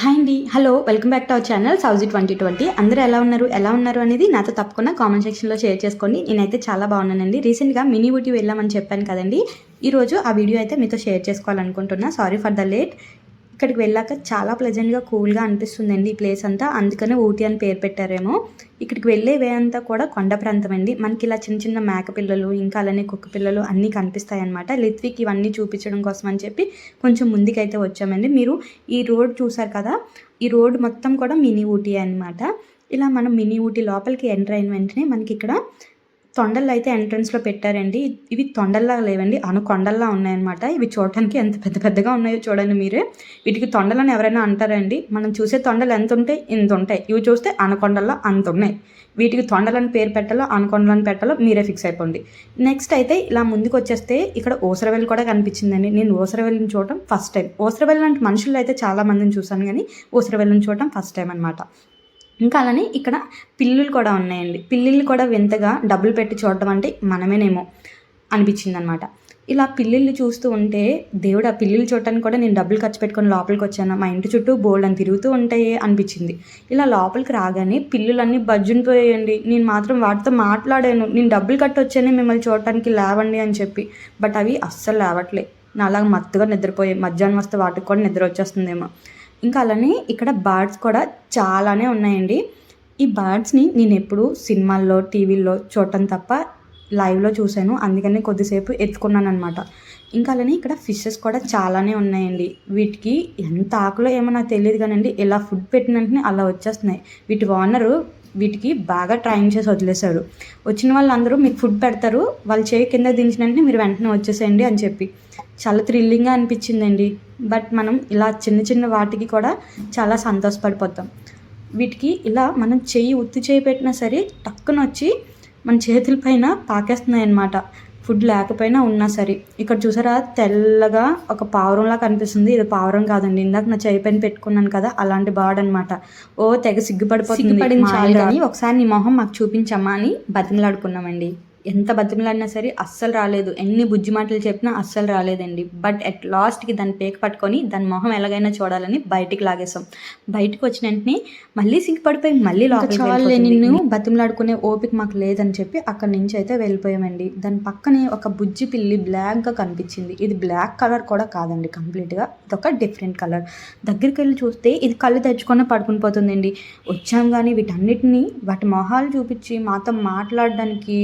Hi అండి. Hello welcome back to our channel Sowji twenty twenty. అందరూ ఎలా ఉన్నారు? ఎలా ఉన్నారు అనేది నాతో తప్పకుండా కామెంట్ సెక్షన్లో షేర్ చేసుకోండి. నేనైతే చాలా బాగున్నానండి. రీసెంట్గా మినీ ఊటీ వెళ్ళామని చెప్పాను కదండి. ఈరోజు ఆ వీడియో అయితే మీతో share చేసుకోవాలనుకుంటున్నా. Sorry for the late. ఇక్కడికి వెళ్ళాక చాలా ప్లెజెంట్గా కూల్గా అనిపిస్తుందండి ఈ ప్లేస్ అంతా. అందుకనే ఊటీ అని పేరు పెట్టారేమో. ఇక్కడికి వెళ్ళే వే అంతా కూడా కొండ ప్రాంతం అండి. మనకి ఇలా చిన్న చిన్న మేక పిల్లలు ఇంకా అలానే కుక్క పిల్లలు అన్నీ కనిపిస్తాయి అనమాట లిత్విక్ ఇవన్నీ చూపించడం కోసం అని చెప్పి కొంచెం ముందుకైతే వచ్చామండి. మీరు ఈ రోడ్ చూసారు కదా? ఈ రోడ్ మొత్తం కూడా మినీ ఊటీ అనమాట ఇలా మనం మినీ ఊటీ లోపలికి ఎంటర్ అయిన వెంటనే మనకి ఇక్కడ తొండలు అయితే ఎంట్రన్స్లో పెట్టారండి. ఇవి తొండల్లా లేవండి. అనుకొండల్లా ఉన్నాయన్నమాట. ఇవి చూడటానికి ఎంత పెద్ద పెద్దగా ఉన్నాయో చూడండి మీరే. వీటికి తొండలని ఎవరైనా అంటారండి. మనం చూసే తొండలు ఎంత ఉంటాయి ఇంత ఉంటాయి. ఇవి చూస్తే అనకొండల్లో అంత ఉన్నాయి. వీటికి తొండలను పేరు పెట్టాలో అనకొండలను పెట్టాలో మీరే ఫిక్స్ అయిపోండి. నెక్స్ట్ అయితే ఇలా ముందుకు వచ్చేస్తే ఇక్కడ ఓసరవెల్లి కూడా కనిపించిందండి. నేను ఓసరవెల్లిని చూడటం ఫస్ట్ టైం ఓసరవెల్లి లాంటి మనుషులు అయితే చాలా మందిని చూశాను కానీ ఓసరవెల్లిని చూడటం ఫస్ట్ టైం అనమాట ఇంకా అలానే ఇక్కడ పిల్లులు కూడా ఉన్నాయండి. పిల్లులు కూడా వింతగా డబ్బులు పెట్టి చూడటం అంటే మనమేనేమో అనిపించింది అనమాట ఇలా పిల్లుల్ని చూస్తూ ఉంటే దేవుడు ఆ పిల్లులు చూడటానికి కూడా నేను డబ్బులు ఖర్చు పెట్టుకొని లోపలికి వచ్చాను? మా ఇంటి చుట్టూ బోల్డ్ అని తిరుగుతూ ఉంటాయి అనిపించింది. ఇలా లోపలికి రాగానే పిల్లులన్నీ బజ్జునిపోయాయండి నేను మాత్రం వాటితో మాట్లాడాను. నేను డబ్బులు కట్టి వచ్చానే మిమ్మల్ని చూడటానికి లేవండి అని చెప్పి. బట్ అవి అస్సలు లేవట్లే. నాలాగా మత్తుగా నిద్రపోయాయి మధ్యాహ్నం వస్తే వాటికి కూడా నిద్ర వచ్చేస్తుందేమో. ఇంకా అలానే ఇక్కడ బర్డ్స్ కూడా చాలానే ఉన్నాయండి. ఈ బర్డ్స్ని నేను ఎప్పుడు సినిమాల్లో టీవీల్లో చూడటం తప్ప లైవ్లో చూశాను. అందుకని కొద్దిసేపు ఎత్తుకున్నాను అనమాట ఇంకా అలానే ఇక్కడ ఫిషెస్ కూడా చాలానే ఉన్నాయండి. వీటికి ఎంత ఆకులో ఏమో నాకు తెలియదు కానండి. ఇలా ఫుడ్ పెట్టిన వెంటనే అలా వచ్చేస్తున్నాయి. వీటి ఓనరు వీటికి బాగా ట్రైన్ చేసి వదిలేశాడు. వచ్చిన వాళ్ళందరూ మీకు ఫుడ్ పెడతారు. వాళ్ళు చేయి కింద దించిన వెంటనే మీరు వెంటనే వచ్చేసేయండి అని చెప్పి. చాలా థ్రిల్లింగ్గా అనిపించిందండి. బట్ మనం ఇలా చిన్న చిన్న వాటికి కూడా చాలా సంతోషపడిపోతాం. వీటికి ఇలా మనం చెయ్యి ఉత్తి చేయి పెట్టినా సరే టక్కున వచ్చి మన చేతుల పైన పాకేస్తున్నాయి అన్నమాట ఫుడ్ లేకపోయినా ఉన్నా సరే. ఇక్కడ చూసారా? తెల్లగా ఒక పావురంలా కనిపిస్తుంది. ఇది పావురం కాదండి. ఇందాక నా చేయి పైన పెట్టుకున్నాను కదా అలాంటి బాడ్ అనమాట ఓ తెగ సిగ్గుపడిపోతుంది. సిగ్గుపడింది చాలు కానీ ఒకసారి నీ మొహం మాకు చూపించమ్మా అని బతిమలాడుకున్నామండి. ఎంత బతిమలాడినా సరే అస్సలు రాలేదు. ఎన్ని బుజ్జి మాటలు చెప్పినా అస్సలు రాలేదండి. బట్ అట్ లాస్ట్కి దాన్ని పేక పట్టుకొని దాని మొహం ఎలాగైనా చూడాలని బయటికి లాగేసాం బయటకు వచ్చిన వెంటనే మళ్ళీ సిగ్గుపడిపోయి మళ్ళీ లోపలికి చాలులే వెళ్ళిపోతుంది. నిన్ను బతిమలాడుకునే ఓపిక మాకు లేదని చెప్పి అక్కడి నుంచి అయితే వెళ్ళిపోయామండి. దాని పక్కనే ఒక బుజ్జి పిల్లి బ్లాక్గా కనిపించింది. ఇది బ్లాక్ కలర్ కూడా కాదండి కంప్లీట్గా. ఇదొక డిఫరెంట్ కలర్. దగ్గరికి వెళ్ళి చూస్తే ఇది కళ్ళు తెచ్చుకొని పడుకుని పోతుందండి. వచ్చాం కానీ వీటన్నిటిని వాటి మొహాలు చూపించి మాతో మాట్లాడడానికి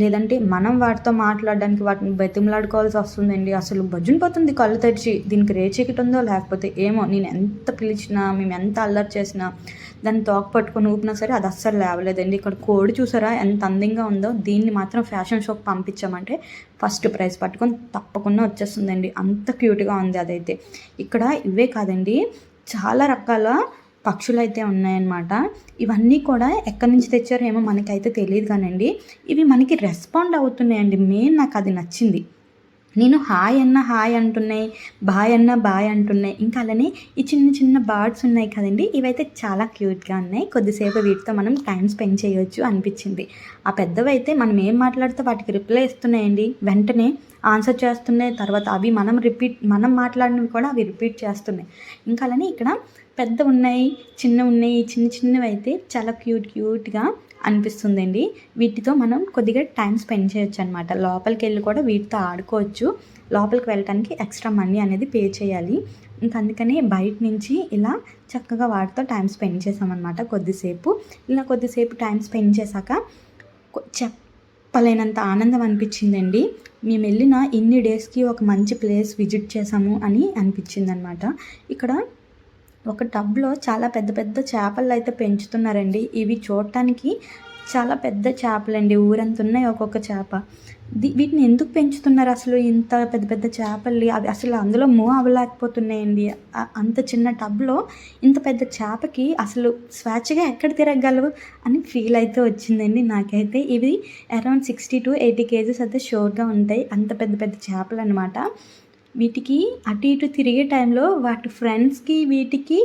లేదంటే మనం వాటితో మాట్లాడడానికి వాటిని బతిమలాడుకోవాల్సి వస్తుందండి. అసలు భజన పోతుంది కళ్ళు తెరిచి. దీనికి రేచీకటి ఉందో లేకపోతే ఏమో. నేను ఎంత పిలిచినా మేము ఎంత అల్లరి చేసినా దాన్ని తోక పట్టుకొని ఊపినా సరే అది అస్సలు లేవలేదండి. ఇక్కడ కోడి చూసారా? ఎంత అందంగా ఉందో. దీన్ని మాత్రం ఫ్యాషన్ షోకి పంపించామంటే ఫస్ట్ ప్రైజ్ పట్టుకొని తప్పకుండా వచ్చేస్తుందండి. అంత క్యూట్గా ఉంది అదైతే. ఇక్కడ ఇవే కాదండి. చాలా రకాల పక్షులు అయితే ఉన్నాయన్నమాట. ఇవన్నీ కూడా ఎక్కడి నుంచి తెచ్చారో ఏమో మనకైతే తెలియదు కానండి. ఇవి మనకి రెస్పాండ్ అవుతున్నాయండి. మెయిన్ నాకు అది నచ్చింది. నేను హాయ్ అన్న హాయ్ అంటున్నాయి బాయ్ అన్న బాయ్ అంటున్నాయి. ఇంకా అలానే ఈ చిన్న చిన్న బర్డ్స్ ఉన్నాయి కదండి. ఇవైతే చాలా క్యూట్గా ఉన్నాయి. కొద్దిసేపు వీటితో మనం టైం స్పెండ్ చేయొచ్చు అనిపించింది. ఆ పెద్దవి అయితే మనం ఏం మాట్లాడితే వాటికి రిప్లై ఇస్తున్నాయండి. వెంటనే ఆన్సర్ చేస్తున్నాయి. తర్వాత అవి మనం రిపీట్ మనం మాట్లాడినవి కూడా అవి రిపీట్ చేస్తున్నాయి. ఇంకా అలానే ఇక్కడ పెద్ద ఉన్నాయి చిన్న ఉన్నాయి చిన్న చిన్నవి అయితే చాలా క్యూట్ క్యూట్గా అనిపిస్తుందండి. వీటితో మనం కొద్దిగా టైం స్పెండ్ చేయొచ్చు అనమాట లోపలికి వెళ్ళి కూడా వీటితో ఆడుకోవచ్చు. లోపలికి వెళ్ళటానికి ఎక్స్ట్రా మనీ అనేది పే చేయాలి. ఇంక అందుకనే బయట నుంచి ఇలా చక్కగా వాటితో టైం స్పెండ్ చేసామన్నమాట కొద్దిసేపు. ఇలా కొద్దిసేపు టైం స్పెండ్ చేశాక చెప్పలేనంత ఆనందం అనిపించిందండి. మేము వెళ్ళిన ఇన్ని డేస్కి ఒక మంచి ప్లేస్ విజిట్ చేసాము అని అనిపించింది అనమాట ఇక్కడ ఒక టబ్లో చాలా పెద్ద పెద్ద చేపలు అయితే పెంచుతున్నారండి. ఇవి చూడటానికి చాలా పెద్ద చేపలండి. ఊరంత ఉన్నాయి ఒక్కొక్క చేప. వీటిని ఎందుకు పెంచుతున్నారు అసలు ఇంత పెద్ద పెద్ద చేపలు అవి అసలు అందులో మూవ్ అవ్వలేకపోతున్నాయండి. అంత చిన్న టబ్లో ఇంత పెద్ద చేపకి అసలు స్వేచ్ఛగా ఎక్కడ తిరగగలవు అని ఫీల్ అయితే వచ్చిందండి నాకైతే. ఇవి around sixty to eighty kgs అయితే షోర్గా ఉంటాయి. అంత పెద్ద పెద్ద చేపలు అనమాట వీటికి అటు ఇటు తిరిగే టైంలో వాటి ఫ్రెండ్స్కి వీటికి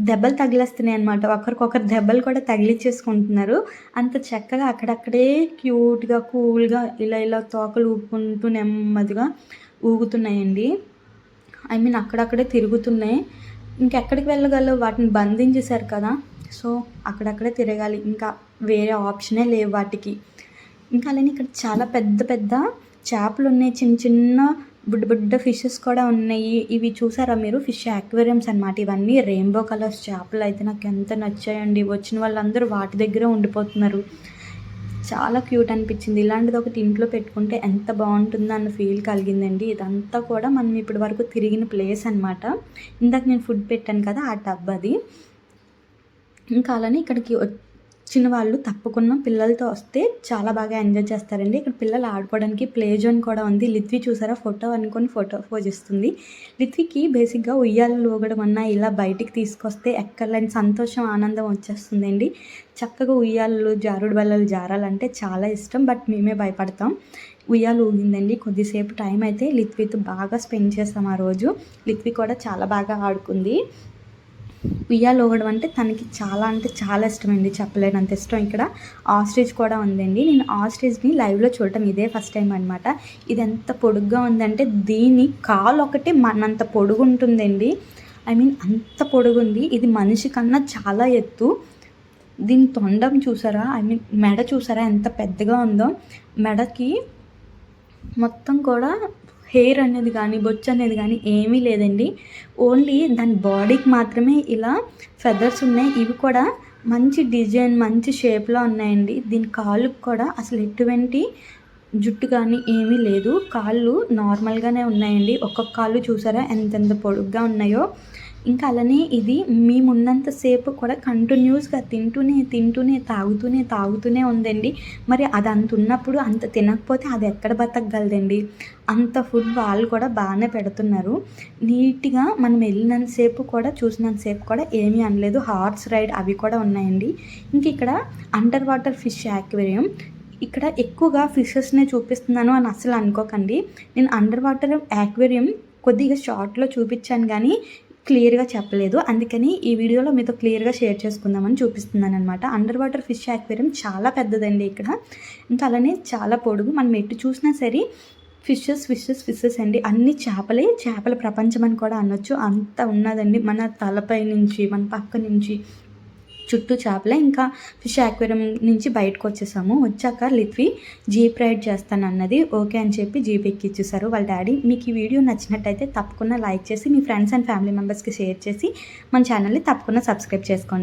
దెబ్బలు తగిలేస్తున్నాయి అనమాట ఒకరికొకరు దెబ్బలు కూడా తగిలిచ్చేసుకుంటున్నారు. అంత చక్కగా అక్కడక్కడే క్యూట్గా కూల్గా ఇలా ఇలా తోకలు ఊపుకుంటూ నెమ్మదిగా ఊగుతున్నాయండి. ఐ మీన్ అక్కడక్కడే తిరుగుతున్నాయి. ఇంకెక్కడికి వెళ్ళగలవు? వాటిని బంధించేశారు కదా. సో అక్కడక్కడే తిరగాలి. ఇంకా వేరే ఆప్షనే లేవు వాటికి. ఇంకా అలానే ఇక్కడ చాలా పెద్ద పెద్ద చేపలు ఉన్నాయి చిన్న చిన్న బుడ్డ బుడ్డ ఫిషెస్ కూడా ఉన్నాయి. ఇవి చూసారా మీరు? ఫిష్ యాక్వేరియమ్స్ అనమాట ఇవన్నీ రెయిన్బో కలర్స్ చేపలు అయితే నాకు ఎంత నచ్చాయండి. వచ్చిన వాళ్ళందరూ వాటి దగ్గరే ఉండిపోతున్నారు. చాలా క్యూట్ అనిపించింది. ఇలాంటిది ఒకటి ఇంట్లో పెట్టుకుంటే ఎంత బాగుంటుందో అన్న ఫీల్ కలిగిందండి. ఇదంతా కూడా మనం ఇప్పటి వరకు తిరిగిన ప్లేస్ అనమాట ఇందాక నేను ఫుడ్ పెట్టాను కదా ఆ టబ్ అది. ఇంకా అలానే ఇక్కడికి చిన్నవాళ్ళు వాళ్ళు తప్పకుండా పిల్లలతో వస్తే చాలా బాగా ఎంజాయ్ చేస్తారండి. ఇక్కడ పిల్లలు ఆడుకోవడానికి ప్లే జోన్ కూడా ఉంది. లిత్వి చూసారా? ఫోటో అనుకొని ఫోటో పోజ్ ఇస్తుంది లిత్వికి బేసిక్గా ఉయ్యాలు ఊగడం అన్నా ఇలా బయటికి తీసుకొస్తే ఎక్కర్లేని సంతోషం ఆనందం వచ్చేస్తుందండి. చక్కగా ఉయ్యాలు జారుడు బల్లలు జారాలంటే చాలా ఇష్టం బట్ మేమే భయపడతాం. ఉయ్యాలు ఊగిందండి. కొద్దిసేపు టైం అయితే లిత్వితో బాగా స్పెండ్ చేస్తాం ఆ రోజు. లిత్వి కూడా చాలా బాగా ఆడుకుంది. ఉయ్యాలు ఊగడం అంటే తనకి చాలా అంటే చాలా ఇష్టమండి. చెప్పలేనంత ఇష్టం ఇక్కడ. ఆస్ట్రేజ్ కూడా ఉందండి. నేను ఆస్ట్రేజ్ని లైవ్లో చూడటం ఇదే ఫస్ట్ టైం అనమాట ఇది ఎంత పొడుగ్గా ఉందంటే దీని కాలు ఒకటి మనంత పొడుగు ఉంటుందండి. ఐ మీన్ అంత పొడుగుంది. ఇది మనిషి కన్నా చాలా ఎత్తు. దీని తొండం చూసారా? ఐ మీన్ మెడ చూసారా ఎంత పెద్దగా ఉందో? మెడకి మొత్తం కూడా హెయిర్ అనేది కానీ బొచ్చు అనేది కానీ ఏమీ లేదండి. ఓన్లీ దాని బాడీకి మాత్రమే ఇలా ఫెదర్స్ ఉన్నాయి. ఇవి కూడా మంచి డిజైన్ మంచి షేప్లో ఉన్నాయండి. దీని కాళ్ళకు కూడా అసలు ఎటువంటి జుట్టు కానీ ఏమీ లేదు. కాళ్ళు నార్మల్గానే ఉన్నాయండి. ఒక్కొక్క కాళ్ళు చూసారా? ఎంతెంత పొడుగ్గా ఉన్నాయో. ఇంకా అలానే ఇది మేమున్నంతసేపు కూడా కంటిన్యూస్గా తింటూనే తింటూనే తాగుతూనే తాగుతూనే ఉందండి. మరి అది అంత ఉన్నప్పుడు అంత తినకపోతే అది ఎక్కడ బతకగలదండి? అంత ఫుడ్ వాళ్ళు కూడా బాగానే పెడుతున్నారు. నీట్గా మనం వెళ్ళినంతసేపు కూడా చూసినంతసేపు కూడా ఏమీ అనలేదు. హార్స్ రైడ్ అవి కూడా ఉన్నాయండి. ఇంక ఇక్కడ అండర్ వాటర్ ఫిష్ యాక్వేరియం. ఇక్కడ ఎక్కువగా ఫిషెస్నే చూపిస్తున్నాను అని అసలు అనుకోకండి. నేను అండర్ వాటర్ యాక్వేరియం కొద్దిగా షార్ట్లో చూపించాను కానీ క్లియర్గా చెప్పలేదు. అందుకని ఈ వీడియోలో మీతో క్లియర్గా షేర్ చేసుకుందామని చూపిస్తున్నాను అనమాట అండర్ వాటర్ ఫిష్ యాక్వేరియం చాలా పెద్దదండి ఇక్కడ. ఇంకా అలానే చాలా పొడుగు. మనం ఎటు చూసినా సరే ఫిషెస్ ఫిషెస్ ఫిషెస్ అండి. అన్ని చేపలే చేపల ప్రపంచం అని కూడా అనొచ్చు. అంత ఉన్నదండి. మన తలపై నుంచి మన పక్క నుంచి చుట్టూ చేపలే. ఇంకా ఫిష్ యాక్వేరియం నుంచి బయటకు వచ్చేసాము. వచ్చాక లిత్వి జీప్ రైడ్ చేస్తాను అన్నది. ఓకే అని చెప్పి జీప్ ఎక్కిచ్చేసారు వాళ్ళ డాడీ. మీకు ఈ వీడియో నచ్చినట్టయితే తప్పకుండా లైక్ చేసి మీ ఫ్రెండ్స్ అండ్ ఫ్యామిలీ మెంబర్స్కి షేర్ చేసి మన ఛానల్ని తప్పకుండా సబ్స్క్రైబ్ చేసుకోండి.